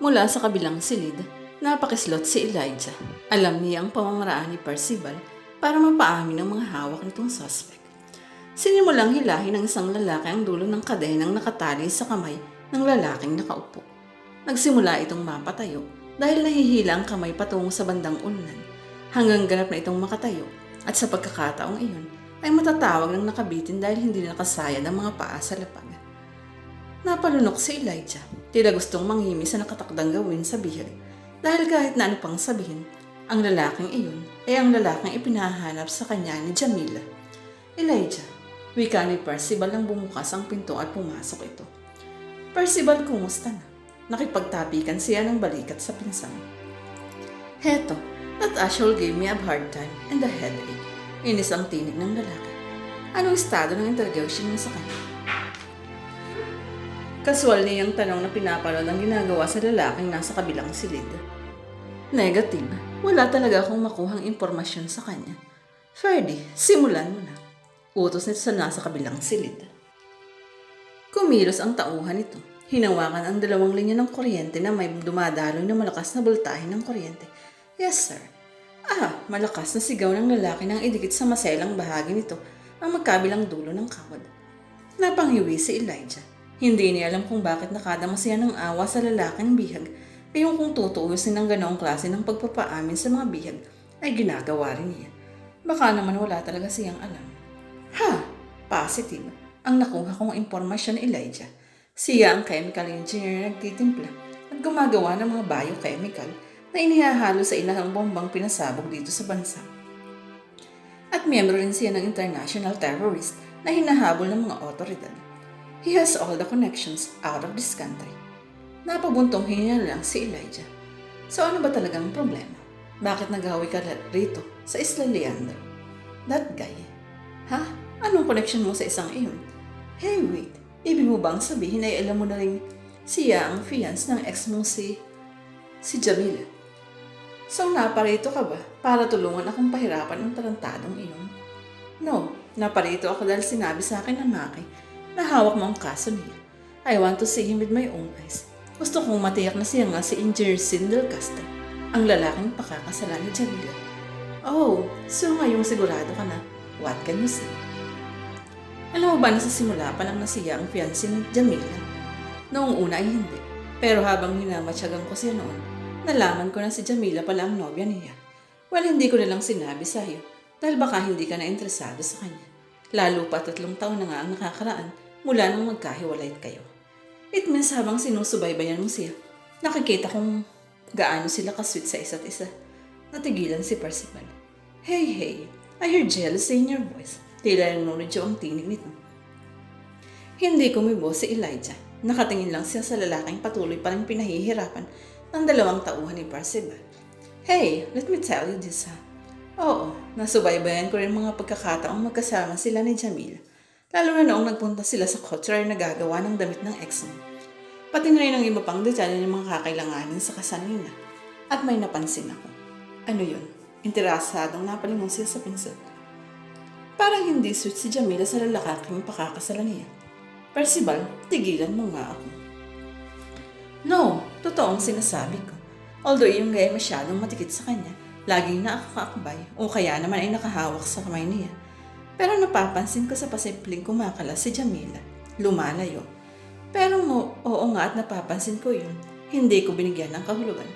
Mula sa kabilang silid, napakislot si Elijah. Alam niya ang pamamaraan ni Percival para mapaamin ang mga hawak nitong suspect. Sinimulang hilahin ng isang lalaki ang dulo ng kadenang nakatali sa kamay ng lalaking nakaupo. Nagsimula itong mapatayo dahil nahihila ang kamay patungo sa bandang unan hanggang ganap na itong makatayo at sa pagkakataong iyon ay matatawag ng nakabitin dahil hindi na nakasayad ang mga paa sa lapag. Napalunok si Elijah. Tila gustong manghimi sa nakatakdang gawin sa bihag. Dahil kahit na ano pang sabihin, ang lalaking iyon ay ang lalaking ipinahanap sa kanya ni Jamila. Elijah, wika ni Percival nang bumukas ang pinto at pumasok ito. Percival, kumusta na? Nakipagtapikan siya ng balikat sa pinsang. Heto, that Ashol gave me a hard time and a headache. Inis ang tinig ng lalaki. Anong estado ng interrogation mo sa kanya? Kaswal niyang tanong na pinapanood ang ginagawa sa lalaking nasa kabilang silid. Negative. Wala talaga akong makuhang impormasyon sa kanya. Ferdy, simulan mo na. Utos nito sa nasa kabilang silid. Kumilos ang tauhan nito. Hinawakan ang dalawang linya ng kuryente na may dumadaloy na malakas na voltahe ng kuryente. Yes, sir. Ah, malakas na sigaw ng lalaki nang idikit sa maselang bahagi nito ang magkabilang dulo ng kawad. Napanghiwi si Elijah. Hindi niya alam kung bakit nakadama siya ng awa sa lalaking bihag, kayong kung tutuusin ng ganoong klase ng pagpapaamin sa mga bihag ay ginagawa rin niya. Baka naman wala talaga siyang alam. Ha! Positive. Ang nakuha kong impormasyon ni Elijah. Siya ang chemical engineer na nagtitimpla at gumagawa ng mga biochemical na inihahalo sa ilang bombang pinasabog dito sa bansa. At miyembro rin siya ng international terrorist na hinahabol ng mga otoridad. He has all the connections out of this country. Napabuntong hinga lang si Elijah. So ano ba talagang problema? Bakit naghawi ka rito sa Isla Leandro? That guy. Ha? Anong connection mo sa isang iyon? Hey, wait. Ibig mo bang sabihin ay alam mo na rin siya ang fiance ng ex mo si... si Jamila? So naparito ka ba para tulungan akong pahirapan ng tarantadong iyon? No, naparito ako dahil sinabi sa akin ng Maki na hawak mo ang kaso niya. I want to see him with my own eyes. Gusto kong matiyak na siya nga si Engineer Sindel Castro, ang lalaking pakakasalan ni Jamila. Oh, so ngayong sigurado ka na, what can you say? Alam mo ba na sa simula pa lang nasiya ang fiancé ni Jamila? Noong una ay hindi. Pero habang hinamatsyagan ko siya noon, nalaman ko na si Jamila pala ang nobya niya. Well, hindi ko na lang sinabi sa iyo dahil baka hindi ka na interesado sa kanya. Lalo pa tatlong taon na nga ang nakakaraan mula nang magkahiwalay kayo. It means habang sinusubaybayan mo siya, nakikita kong gaano sila kasweet sa isa't isa. Natigilan si Percival. Hey, hey, I hear jealousy in your voice. Tila nanunodyo ang tinig nito. Hindi kumibo si Elijah. Nakatingin lang siya sa lalaking patuloy pa rin pinahihirapan ng dalawang tauhan ni Percival. Hey, let me tell you this ha. Oo, nasubaybayan ko rin mga pagkakataong magkasama sila ni Jamila. Lalo na noong nagpunta sila sa couture na gagawa ng damit ng ex mo. Pati na rin ang iba pang detalye ng mga kakailanganin sa kasal nila. At may napansin ako. Ano yun? Interesadong napalingon siya sa pinsan. Parang hindi sweet si Jamila sa lalaking pakakasalan niya. Percival, tigilan mo nga ako. No, totoo ang sinasabi ko. Although yung gaya masyadong matikit sa kanya, laging nakakakbay o kaya naman ay nakahawak sa kamay niya. Pero napapansin ko sa pasimpleng kumakala si Jamila. Lumalayo. Pero mo, oo nga at napapansin ko yun. Hindi ko binigyan ng kahulugan.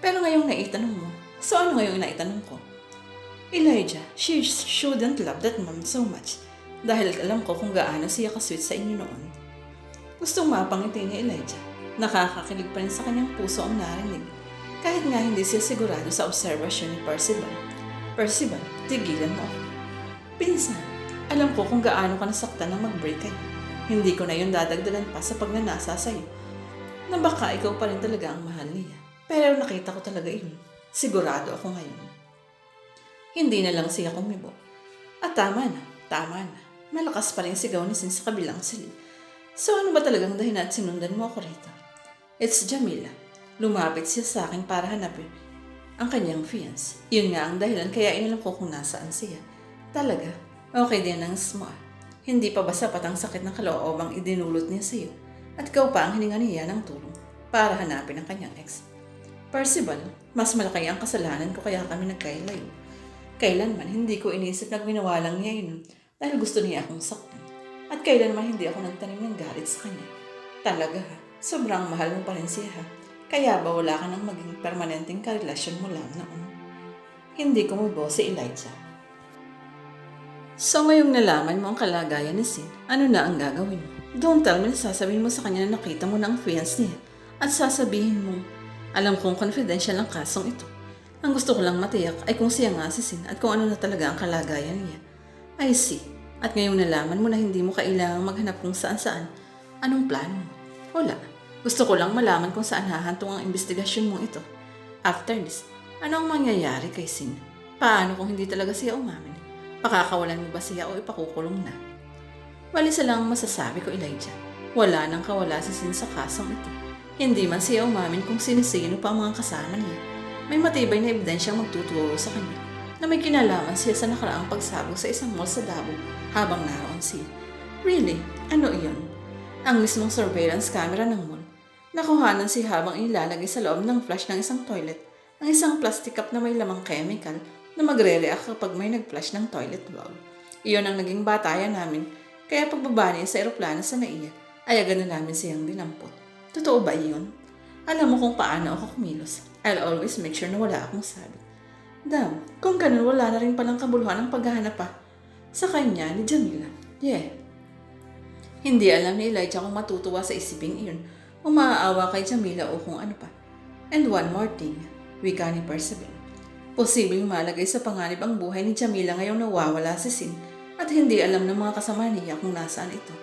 Pero ngayong naitanong mo, so ano ngayong naitanong ko? Elijah, she shouldn't love that mom so much dahil alam ko kung gaano siya kasweet sa inyo noon. Gustong mapangiti ni Elijah. Nakakakilig pa rin sa kanyang puso ang narinig. Kahit nga hindi siya sigurado sa observasyon ni Percival. Percival, tigilan mo ako. Pinsan, alam ko kung gaano ka nasaktan nang mag-break kayo. Hindi ko na yun dadagdagan pa sa pagnanasa sa'yo. Na baka ikaw pa rin talaga ang mahal niya. Pero nakita ko talaga yun. Sigurado ako ngayon. Hindi na lang siya kumibo. At tama na, tama na. Malakas pa rin sigaw ni Sin sa kabilang silid. So ano ba talagang dahilan at sinundan mo ako rito? It's Jamila. Lumapit siya sa akin para hanapin ang kanyang fiance. Yun nga ang dahilan kaya inalam ko kung nasaan siya. Talaga, okay din ang mo ah. Hindi pa ba sapat ang sakit ng kaloobang idinulot niya sa iyo? At ikaw pa ang hininga niya ng tulong para hanapin ang kanyang ex. Percival, mas malaki ang kasalanan ko kaya kami nagkailayo. Kailanman hindi ko inisip na ginawa lang niya yun dahil gusto niya akong saktan. At kailanman hindi ako nagtanim ng galit sa kanya. Talaga ha, sobrang mahal mo pa rin siya ha. Kaya ba wala ka nang maging permanenteng karelasyon mo lang noon? Hindi ko mabuo si Elijah. So ngayong nalaman mo ang kalagayan ni Sin, ano na ang gagawin mo? Don't tell me na sasabihin mo sa kanya na nakita mo na ang fiance niya at sasabihin mo, alam kong confidential ang kasong ito. Ang gusto ko lang matiyak ay kung siya nga si Sin at kung ano na talaga ang kalagayan niya. I see. At ngayong nalaman mo na hindi mo kailangang maghanap kung saan saan, anong plano mo? Wala. Gusto ko lang malaman kung saan hahantong ang investigasyon mo ito. After this, ano ang mangyayari kay Sin? Paano kung hindi talaga siya umamin? Pakakawalan mo ba siya o ipakukulong na? Wala isa lang ang masasabi ko, Elijah. Wala nang kawala si Sin sa kasong ito. Hindi man siya umamin kung sino-sino pa ang mga kasama niya. May matibay na ebidensyang magtuturo sa kanya na may kinalaman siya sa nakaraang pagsabog sa isang mall sa Davao habang naroon siya. Really? Ano iyon? Ang mismong surveillance camera ng mall. Nakuhanan siya habang ilalagay sa loob ng flash ng isang toilet ang isang plastic cup na may lamang chemical na magre-react kapag may nag-flush ng toilet bowl. Iyon ang naging batayan namin, kaya pagbaba niya sa eroplano sa naiya, ay agad na namin siyang dinampot. Totoo ba iyon? Alam mo kung paano ako kumilos. I'll always make sure na wala akong sabi. Dam, kung ganun wala na rin palang kabuluhan ang paghahanap pa sa kanya ni Jamila. Yeah. Hindi alam ni Elijah kung matutuwa sa isiping iyon o maaawa kay Jamila o kung ano pa. And one more thing, wika ni Percival. Posibleng malagay sa panganib ang buhay ni Jamila ngayong nawawala si Sin at hindi alam ng mga kasama niya kung nasaan ito.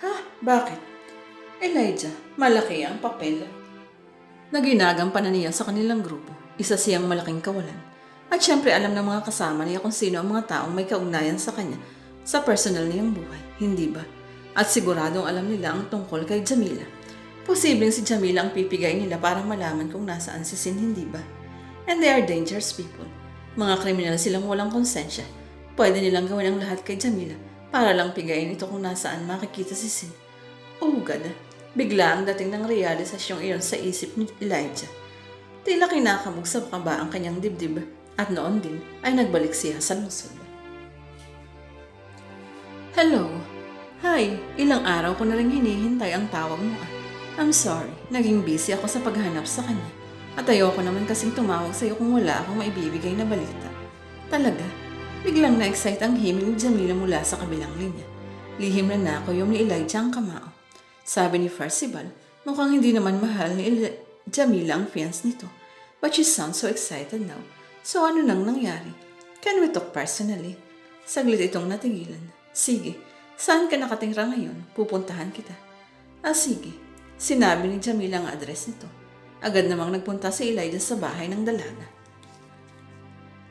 Ha? Bakit? Elijah, malaki ang papel. Naginagampanan niya sa kanilang grupo. Isa siyang malaking kawalan. At syempre alam ng mga kasama niya kung sino ang mga taong may kaugnayan sa kanya sa personal niyang buhay, hindi ba? At siguradong alam nila ang tungkol kay Jamila. Posibleng si Jamila ang pipigay nila para malaman kung nasaan si Sin, hindi ba? And they are dangerous people. Mga kriminal silang walang konsensya. Pwede nilang gawin ang lahat kay Jamila para lang pigayin ito kung nasaan makikita si Sin. Oh God, bigla ang dating ng realisasyong iyon sa isip ni Elijah. Tila kinakamog sa kaba ang kanyang dibdib at noon din ay nagbalik siya sa lungsod. Hello. Hi, ilang araw ko na rin hinihintay ang tawag mo. I'm sorry, naging busy ako sa paghanap sa kanya. At ayoko naman kasing tumawag sa'yo kung wala akong maibibigay na balita. Talaga, biglang na-excite ang himig ni Jamila mula sa kabilang linya. Lihim na nako yung ni Elijah ang kamao. Sabi ni Farcival, mukhang hindi naman mahal ni Eli- Jamila ang fiance nito. But she sounds so excited now. So ano nang nangyari? Can we talk personally? Saglit itong natigilan. Sige, saan ka nakatingra ngayon? Pupuntahan kita. Ah, sige. Sinabi ni Jamila ang address nito. Agad namang nagpunta si Elijah sa bahay ng dalaga.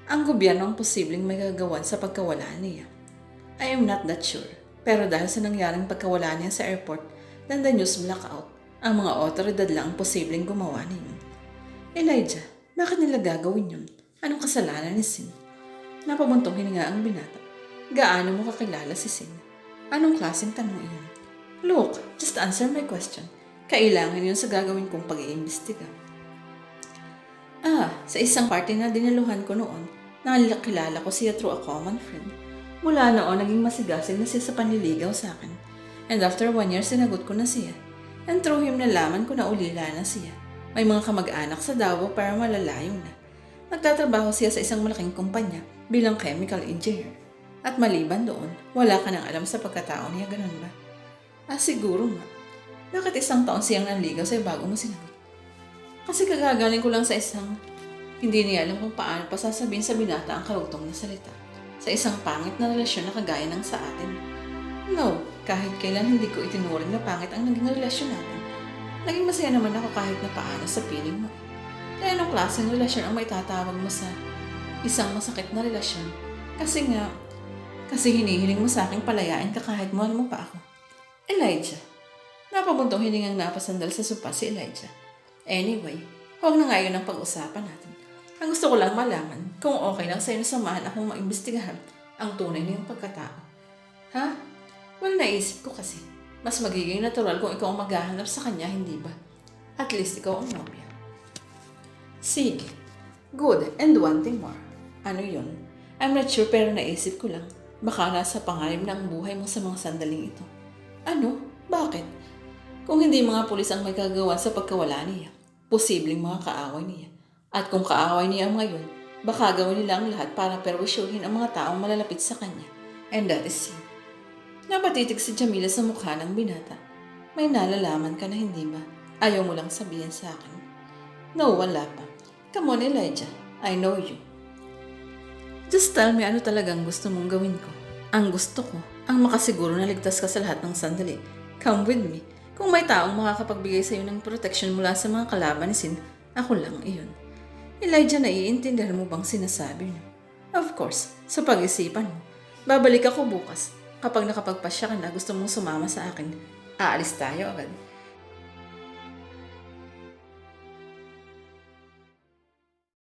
Ang gobyerno ang posibleng may gagawan sa pagkawala niya. I am not that sure. Pero dahil sa nangyaring pagkawala niya sa airport ng the news blackout, ang mga otoridad lang ang posibleng gumawa niyon. Elijah, bakit nila gagawin yun? Anong kasalanan ni Sin? Napabuntong hininga ang binata. Gaano mo kakilala si Sin? Anong klaseng tanong iyon? Look, just answer my question. Kailangan yun sa gagawin kong pag-iimbestiga. Ah, sa isang party na dinaluhan ko noon, nakilala ko siya through a common friend. Mula noon, naging masigasig na siya sa panliligaw sa akin. And after one year, sinagot ko na siya. And through him, nalaman ko na ulila na siya. May mga kamag-anak sa Davao pero malalayo na. Nagtatrabaho siya sa isang malaking kumpanya bilang chemical engineer. At maliban doon, wala ka nang alam sa pagkatao niya, ganun ba? Ah, siguro nga. Bakit isang taon siyang nanligaw sa'yo bago mo sinagot? Kasi kagagaling ko lang sa isang hindi niya alam kung paano pa sasabihin sa binata ang karugtong na salita. Sa isang pangit na relasyon na kagaya ng sa atin. No, kahit kailan hindi ko itinuring na pangit ang naging relasyon natin. Naging masaya naman ako kahit na paano sa piling mo. Kaya anong klaseng relasyon ang maitatawag mo sa isang masakit na relasyon? Kasi nga, kasi hinihiling mo sa aking palayain ka kahit mahal mo pa ako. Elijah. Napabuntong hiningang napasandal sa sopa si Elijah. Anyway, huwag na ngayon ang pag-usapan natin. Ang gusto ko lang malaman kung okay lang sa'yo na samahan akong maimbestigahan ang tunay niyong pagkatao. Ha? Well, naisip ko kasi. Mas magiging natural kung ikaw ang maghahanap sa kanya, hindi ba? At least ikaw ang nobya. Sige. Good. And one thing more. Ano yun? I'm not sure pero naisip ko lang. Baka nasa panganib na ang buhay mo sa mga sandaling ito. Ano? Bakit? Kung hindi mga pulis ang may kagawa sa pagkawala niya, posibleng mga kaaway niya. At kung kaaway niya ngayon, baka gawin nila ang lahat para perwisyuhin ang mga taong malalapit sa kanya. And that is you. Napatitig si Jamila sa mukha ng binata. May nalalaman ka na hindi ba? Ayaw mo lang sabihin sa akin. No, wala pa. Come on, Elijah. I know you. Just tell me ano talagang gusto mong gawin ko. Ang gusto ko, ang makasiguro na ligtas ka sa lahat ng sandali. Come with me. Kung may taong makakapagbigay sa iyo ng protection mula sa mga kalaban ni Sin, ako lang iyon. Elijah, naiintindihan mo bang sinasabi niyo? Of course, sa pag-isipan mo. Babalik ako bukas. Kapag nakapagpasya ka na gusto mong sumama sa akin, aalis tayo agad.